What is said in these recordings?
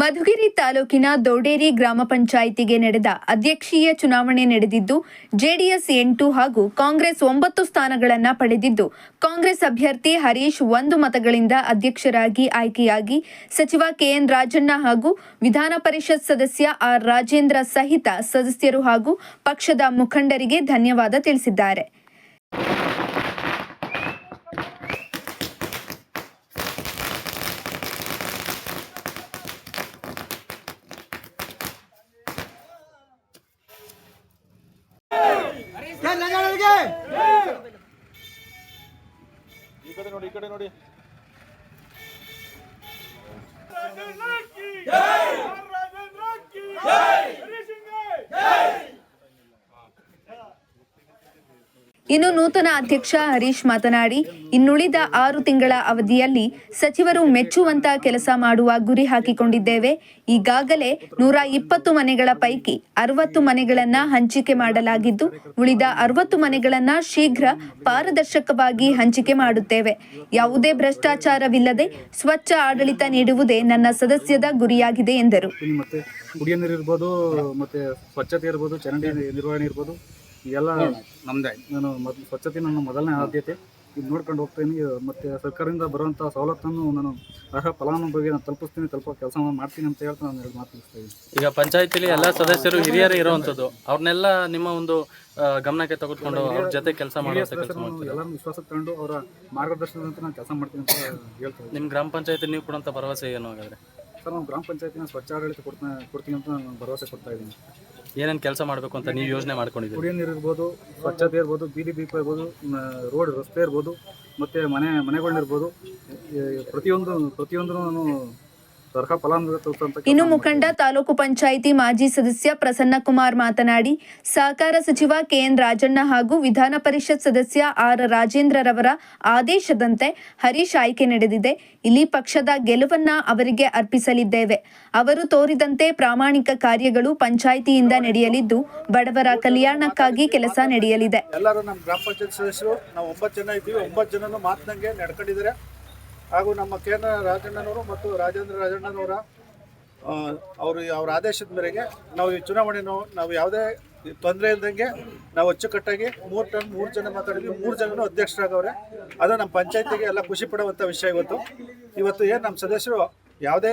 ಮಧುಗಿರಿ ತಾಲೂಕಿನ ದೊಡೇರಿ ಗ್ರಾಮ ಪಂಚಾಯಿತಿಗೆ ನಡೆದ ಅಧ್ಯಕ್ಷೀಯ ಚುನಾವಣೆ ನಡೆದಿದ್ದು, ಜೆಡಿಎಸ್ ಎಂಟು ಹಾಗೂ ಕಾಂಗ್ರೆಸ್ ಒಂಬತ್ತು ಸ್ಥಾನಗಳನ್ನು ಪಡೆದಿದ್ದು, ಕಾಂಗ್ರೆಸ್ ಅಭ್ಯರ್ಥಿ ಹರೀಶ್ ಒಂದು ಮತಗಳಿಂದ ಅಧ್ಯಕ್ಷರಾಗಿ ಆಯ್ಕೆಯಾಗಿ ಸಚಿವ ಕೆಎನ್ ರಾಜಣ್ಣ ಹಾಗೂ ವಿಧಾನ ಪರಿಷತ್ ಸದಸ್ಯ ಆರ್ ರಾಜೇಂದ್ರ ಸಹಿತ ಸದಸ್ಯರು ಹಾಗೂ ಪಕ್ಷದ ಮುಖಂಡರಿಗೆ ಧನ್ಯವಾದ ತಿಳಿಸಿದ್ದಾರೆ. ಏನ್ ಲಗಾಡೋರಿಗೆ? ಈ ಕಡೆ ನೋಡಿ ಈ ಕಡೆ ನೋಡಿ ಇನ್ನು ನೂತನ ಅಧ್ಯಕ್ಷ ಹರೀಶ್ ಮಾತನಾಡಿ, ಇನ್ನುಳಿದ ಆರು ತಿಂಗಳ ಅವಧಿಯಲ್ಲಿ ಸಚಿವರು ಮೆಚ್ಚುವಂತ ಕೆಲಸ ಮಾಡುವ ಗುರಿ ಹಾಕಿಕೊಂಡಿದ್ದೇವೆ. ಈಗಾಗಲೇ ನೂರ ಇಪ್ಪತ್ತು ಮನೆಗಳ ಪೈಕಿ ಅರವತ್ತು ಮನೆಗಳನ್ನ ಹಂಚಿಕೆ ಮಾಡಲಾಗಿದ್ದು, ಉಳಿದ ಅರವತ್ತು ಮನೆಗಳನ್ನ ಶೀಘ್ರ ಪಾರದರ್ಶಕವಾಗಿ ಹಂಚಿಕೆ ಮಾಡುತ್ತೇವೆ. ಯಾವುದೇ ಭ್ರಷ್ಟಾಚಾರವಿಲ್ಲದೆ ಸ್ವಚ್ಛ ಆಡಳಿತ ನೀಡುವುದೇ ನನ್ನ ಸದಸ್ಯದ ಗುರಿಯಾಗಿದೆ ಎಂದರು. ಕುಡಿಯೋ ಮತ್ತೆ ಸ್ವಚ್ಛತೆ ಇರ್ಬೋದು, ಚರಂಡಿ ನಿರ್ವಹಣೆ ಇರ್ಬೋದು ಎಲ್ಲ ನಮ್ಮದೇ ನಾನು ಮೊದಲು ಸ್ವಚ್ಛತೆ ನನ್ನ ಮೊದಲನೇ ಆದ್ಯತೆ. ಇದು ನೋಡ್ಕೊಂಡು ಹೋಗ್ತೀನಿ. ಮತ್ತು ಸರ್ಕಾರದಿಂದ ಬರುವಂಥ ಸವಲತ್ತನ್ನು ನಾನು ಅರ್ಹ ಫಲಾನುಭವಿಗೆ ನಾನು ತಲುಪಿಸ್ತೀನಿ ತಲುಪೋ ಕೆಲಸ ಮಾಡ್ತೀನಿ ಅಂತ ಹೇಳ್ತಾ ನಾನು ಎರಡು ಮಾತು ಮುಗಿಸ್ತಾ ಇದ್ದೀನಿ. ಈಗ ಪಂಚಾಯತಿಲಿ ಎಲ್ಲ ಸದಸ್ಯರು ಹಿರಿಯರು ಇರುವಂಥದ್ದು ಅವ್ರನ್ನೆಲ್ಲ ನಿಮ್ಮ ಒಂದು ಗಮನಕ್ಕೆ ತೆಗೆದುಕೊಂಡು ಅವ್ರ ಜೊತೆ ಕೆಲಸ ಮಾಡುವಂಥ ಕೆಲಸ ಮಾಡ್ತೀರಾ ಎಲ್ಲರನ್ನು ವಿಶ್ವಾಸ ತಗೊಂಡು ಅವರ ಮಾರ್ಗದರ್ಶನದಂತೆ ನಾನು ಕೆಲಸ ಮಾಡ್ತೀನಿ ಅಂತ ಹೇಳ್ತೀನಿ ನಿಮ್ಮ ಗ್ರಾಮ ಪಂಚಾಯತಿ ನೀವು ಕೊಡುವಂತ ಭರವಸೆ ಏನು ಹಾಗಾದರೆ? ಸರ್ ನಾವು ಗ್ರಾಮ ಪಂಚಾಯತಿನ ಸ್ವಚ್ಛ ಆಡಳಿತ ಕೊಡ್ತಾ ಕೊಡ್ತೀನಿ ಅಂತ ನಾನು ಭರವಸೆ ಕೊಡ್ತಾ ಇದ್ದೀನಿ. ಏನೇನು ಕೆಲಸ ಮಾಡಬೇಕು ಅಂತ ನೀವು ಯೋಜನೆ ಮಾಡ್ಕೊಂಡಿದ್ದೀರಿ? ಕುಡಿಯೋ ನೀರು ಇರ್ಬೋದು, ಸ್ವಚ್ಛತೆ ಇರ್ಬೋದು, ಬೀದಿ ದೀಪ ಇರ್ಬೋದು ರೋಡ್ ರಸ್ತೆ ಇರ್ಬೋದು, ಮತ್ತು ಮನೆ ಮನೆಗಳನ್ನಿರ್ಬೋದು ಪ್ರತಿಯೊಂದು ಪ್ರತಿಯೊಂದು ನಾನು ಇನ್ನು ಮುಖಂಡ ತಾಲೂಕು ಪಂಚಾಯಿತಿ ಮಾಜಿ ಸದಸ್ಯ ಪ್ರಸನ್ನ ಕುಮಾರ್ ಮಾತನಾಡಿ ಸಹಕಾರ ಸಚಿವ ಕೆಎನ್ ರಾಜಣ್ಣ ಹಾಗೂ ವಿಧಾನ ಪರಿಷತ್ ಸದಸ್ಯ ಆರ್ ರಾಜೇಂದ್ರರವರ ಆದೇಶದಂತೆ ಹರೀಶ್ ಆಯ್ಕೆ ನಡೆದಿದೆ. ಇಲ್ಲಿ ಪಕ್ಷದ ಗೆಲುವನ್ನ ಅವರಿಗೆ ಅರ್ಪಿಸಲಿದ್ದೇವೆ. ಅವರು ತೋರಿದಂತೆ ಪ್ರಾಮಾಣಿಕ ಕಾರ್ಯಗಳು ಪಂಚಾಯಿತಿಯಿಂದ ನಡೆಯಲಿದ್ದು ಬಡವರ ಕಲ್ಯಾಣಕ್ಕಾಗಿ ಕೆಲಸ ನಡೆಯಲಿದೆ. ಎಲ್ಲರೂ ನಮ್ಮ ಗ್ರಾಮ ಪಂಚಾಯತ್ ಸದಸ್ಯರು ನಾವು ಒಂಬತ್ತು ಜನ ಇದ್ದೀವಿ ಒಂಬತ್ತು ಜನನು ಮಾತಿನಂಗೆ ನಡ್ಕೊಂಡಿದ್ದಾರೆ. ಹಾಗೂ ನಮ್ಮ ಕೇಂದ್ರ ರಾಜಣ್ಣನವರು ಮತ್ತು ರಾಜೇಂದ್ರ ರಾಜಣ್ಣನವರ ಅವರು ಅವರ ಆದೇಶದ ಮೇರೆಗೆ ನಾವು ಈ ಚುನಾವಣೆಯನ್ನು ನಾವು ಯಾವುದೇ ತೊಂದರೆ ಇಲ್ದಂಗೆ ನಾವು ಅಚ್ಚುಕಟ್ಟಾಗಿ ಮೂರು ಟನ್, ಮೂರು ಜನ ಮಾತಾಡಿದ್ವಿ, ಮೂರು ಜನನೂ ಅಧ್ಯಕ್ಷರಾಗವ್ರೆ. ಅದು ನಮ್ಮ ಪಂಚಾಯತಿಗೆ ಎಲ್ಲ ಖುಷಿ ಪಡುವಂಥ ವಿಷಯ ಇವತ್ತು. ಇವತ್ತು ಏನು ನಮ್ಮ ಸದಸ್ಯರು ಯಾವುದೇ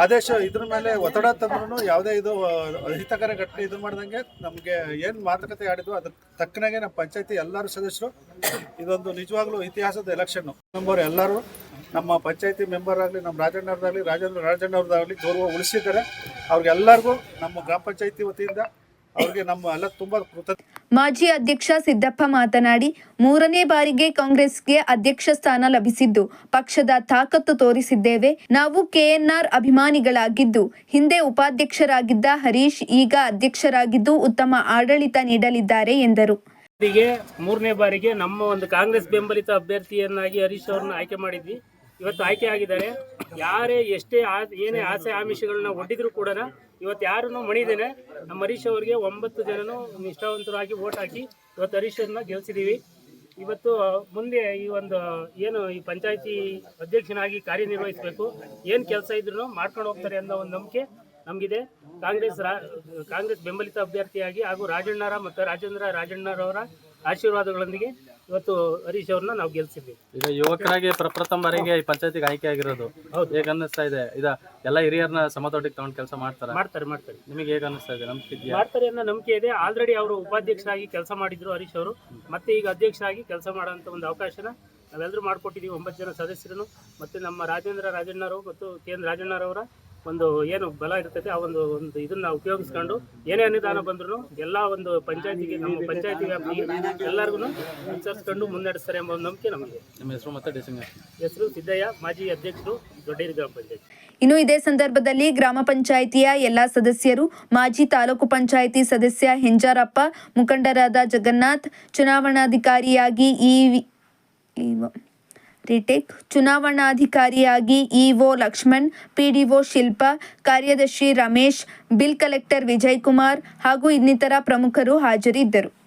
ಆದೇಶ ಇದ್ರ ಮೇಲೆ ಒತ್ತಡ ತಂದ್ರೂ ಯಾವುದೇ ಇದು ಅಹಿತಕರ ಘಟನೆ ಇದು ಮಾಡ್ದಂಗೆ ನಮಗೆ ಏನು ಮಾತುಕತೆ ಆಡಿದ್ವು ಅದಕ್ಕೆ ತಕ್ಕನಾಗೆ ನಮ್ಮ ಪಂಚಾಯತಿ ಎಲ್ಲರೂ ಸದಸ್ಯರು, ಇದೊಂದು ನಿಜವಾಗ್ಲೂ ಇತಿಹಾಸದ ಎಲೆಕ್ಷನ್ ಮೆಂಬರ್ ಎಲ್ಲರೂ, ನಮ್ಮ ಪಂಚಾಯತಿ ಮೆಂಬರ್ ಆಗಲಿ, ನಮ್ಮ ರಾಜಣ್ಣವ್ರದ್ದಾಗಲಿ ರಾಜೇಂದ್ರ ರಾಜಣ್ಣವ್ರದ್ದಾಗಲಿ ಗೌರವ ಉಳಿಸಿದ್ದಾರೆ. ಅವ್ರಿಗೆಲ್ಲರಿಗೂ ನಮ್ಮ ಗ್ರಾಮ ಪಂಚಾಯತಿ ವತಿಯಿಂದ ಅವ್ರಿಗೆ ನಮ್ಮ ಎಲ್ಲ ತುಂಬ ಕೃತಜ್ಞ ಮಾಜಿ ಅಧ್ಯಕ್ಷ ಸಿದ್ದಪ್ಪ ಮಾತನಾಡಿ, ಮೂರನೇ ಬಾರಿಗೆ ಕಾಂಗ್ರೆಸ್ಗೆ ಅಧ್ಯಕ್ಷ ಸ್ಥಾನ ಲಭಿಸಿದ್ದು, ಪಕ್ಷದ ತಾಕತ್ತು ತೋರಿಸಿದ್ದೇವೆ. ನಾವು ಕೆಎನ್ಆರ್ ಅಭಿಮಾನಿಗಳಾಗಿದ್ದು, ಹಿಂದೆ ಉಪಾಧ್ಯಕ್ಷರಾಗಿದ್ದ ಹರೀಶ್ ಈಗ ಅಧ್ಯಕ್ಷರಾಗಿದ್ದು ಉತ್ತಮ ಆಡಳಿತ ನೀಡಲಿದ್ದಾರೆ ಎಂದರು. ಮೂರನೇ ಬಾರಿಗೆ ನಮ್ಮ ಒಂದು ಕಾಂಗ್ರೆಸ್ ಬೆಂಬಲಿತ ಅಭ್ಯರ್ಥಿಯನ್ನಾಗಿ ಹರೀಶ್ ಅವರನ್ನು ಆಯ್ಕೆ ಮಾಡಿದ್ವಿ. ಇವತ್ತು ಆಯ್ಕೆ ಆಗಿದ್ದಾರೆ. ಯಾರೇ ಎಷ್ಟೇ ಆ- ಏನೇ ಆಸೆ ಆಮಿಷಗಳನ್ನ ಒಡ್ಡಿದ್ರು ಕೂಡ ಇವತ್ತು ಯಾರನ್ನು ಮಣಿದೇನೆ ನಮ್ಮ ಹರೀಶ್ ಅವರಿಗೆ ಒಂಬತ್ತು ಜನನು ನಿಷ್ಠಾವಂತರಾಗಿ ಓಟ್ ಹಾಕಿ ಇವತ್ತು ಹರೀಶ್ ಅವ್ರನ್ನ ಗೆಲ್ಸಿದೀವಿ. ಇವತ್ತು ಮುಂದೆ ಈ ಒಂದು, ಏನು ಈ ಪಂಚಾಯತಿ ಅಧ್ಯಕ್ಷನಾಗಿ ಕಾರ್ಯನಿರ್ವಹಿಸಬೇಕು, ಏನು ಕೆಲಸ ಇದ್ರು ಮಾಡ್ಕೊಂಡು ಹೋಗ್ತಾರೆ ಅನ್ನೋ ಒಂದು ನಂಬಿಕೆ ನಮಗಿದೆ. ಕಾಂಗ್ರೆಸ್ ರಾ, ಕಾಂಗ್ರೆಸ್ ಬೆಂಬಲಿತ ಅಭ್ಯರ್ಥಿಯಾಗಿ ಹಾಗೂ ರಾಜಣ್ಣರ ಮತ್ತು ರಾಜೇಂದ್ರ ರಾಜಣ್ಣರವರ ಆಶೀರ್ವಾದಗಳೊಂದಿಗೆ ಇವತ್ತು ಹರೀಶ್ ಅವ್ರನ್ನ ನಾವು ಗೆಲ್ಸಿದ್ವಿ. ಈಗ ಯುವಕರಾಗಿ ಪ್ರಪ್ರಥಮ ಬಾರಿಗೆ ಈ ಪಂಚಾಯತಿಗೆ ಆಯ್ಕೆ ಆಗಿರೋದು. ಹೇಗೆ ಅನ್ನಿಸ್ತಾ ಇದೆ? ಇದ ಎಲ್ಲ ಹಿರಿಯರನ್ನ ಸಮತೋಟಿಗೆ ತಗೊಂಡು ಕೆಲಸ ಮಾಡ್ತಾರೆ? ಮಾಡ್ತಾರೆ ಮಾಡ್ತಾರೆ. ನಿಮಗೆ ಹೇಗೆ ಅನ್ನಿಸ್ತಾ ಇದೆ? ನಂಬಿಕೆ ಇದೆಯಾ ಮಾಡ್ತಾರೆ ಅನ್ನೋ ನಂಬಿಕೆ ಇದೆ. ಆಲ್ರೆಡಿ ಅವರು ಉಪಾಧ್ಯಕ್ಷರಾಗಿ ಕೆಲಸ ಮಾಡಿದ್ರು ಹರೀಶ್ ಅವರು. ಮತ್ತೆ ಈಗ ಅಧ್ಯಕ್ಷರಾಗಿ ಕೆಲಸ ಮಾಡೋಂಥ ಒಂದು ಅವಕಾಶನ ನಾವೆಲ್ಲರೂ ಮಾಡಿಕೊಟ್ಟಿದ್ದೀವಿ ಒಂಬತ್ತು ಜನ ಸದಸ್ಯರನ್ನು. ಮತ್ತು ನಮ್ಮ ರಾಜೇಂದ್ರ ರಾಜಣ್ಣರು ಮತ್ತು ಕೆ ಎನ್ ರಾಜಣ್ಣರವರ ಒಂದು ಏನು ಬಲ ಇರ್ತೈತೆ ಆ ಒಂದು ಒಂದು ಇದನ್ನ ಉಪಯೋಗಿಸ್ಕೊಂಡು ಏನೇ ಅನುದಾನ ಬಂದ್ರು ಎಲ್ಲ ಒಂದು ಪಂಚಾಯತಿಗೆ ನಮ್ಮ ಪಂಚಾಯತಿ ವ್ಯಾಪ್ತಿಗೆ ಎಲ್ಲರಿಗೂ ಅನುಸರಿಸ್ಕೊಂಡು ಮುನ್ನಡೆಸ್ತಾರೆ ಎಂಬ ಒಂದು ನಂಬಿಕೆ ನಮಗೆ. ನಮ್ಮ ಹೆಸರು ಮತ್ತೆ ಹೆಸರು ಸಿದ್ದಯ್ಯ ಮಾಜಿ ಅಧ್ಯಕ್ಷರು ದೊಡ್ಡೇರಿ ಗ್ರಾಮ ಪಂಚಾಯತಿ. ಇನ್ನು ಇದೇ ಸಂದರ್ಭದಲ್ಲಿ ಗ್ರಾಮ ಪಂಚಾಯಿತಿಯ ಎಲ್ಲಾ ಸದಸ್ಯರು ಮಾಜಿ ತಾಲೂಕು ಪಂಚಾಯಿತಿ ಸದಸ್ಯ ಹೆಂಜಾರಪ್ಪ ಮುಖಂಡರಾದ ಜಗನ್ನಾಥ್ ಚುನಾವಣಾಧಿಕಾರಿಯಾಗಿ ಇ ರಿಟೇಕ್ ಚುನಾವಣಾಧಿಕಾರಿಯಾಗಿ ಇಒ ಲಕ್ಷ್ಮಣ್, ಪಿಡಿಒ ಶಿಲ್ಪಾ, ಕಾರ್ಯದರ್ಶಿ ರಮೇಶ್, ಬಿಲ್ ಕಲೆಕ್ಟರ್ ವಿಜಯ್ ಕುಮಾರ್ ಹಾಗೂ ಇನ್ನಿತರ ಪ್ರಮುಖರು ಹಾಜರಿದ್ದರು.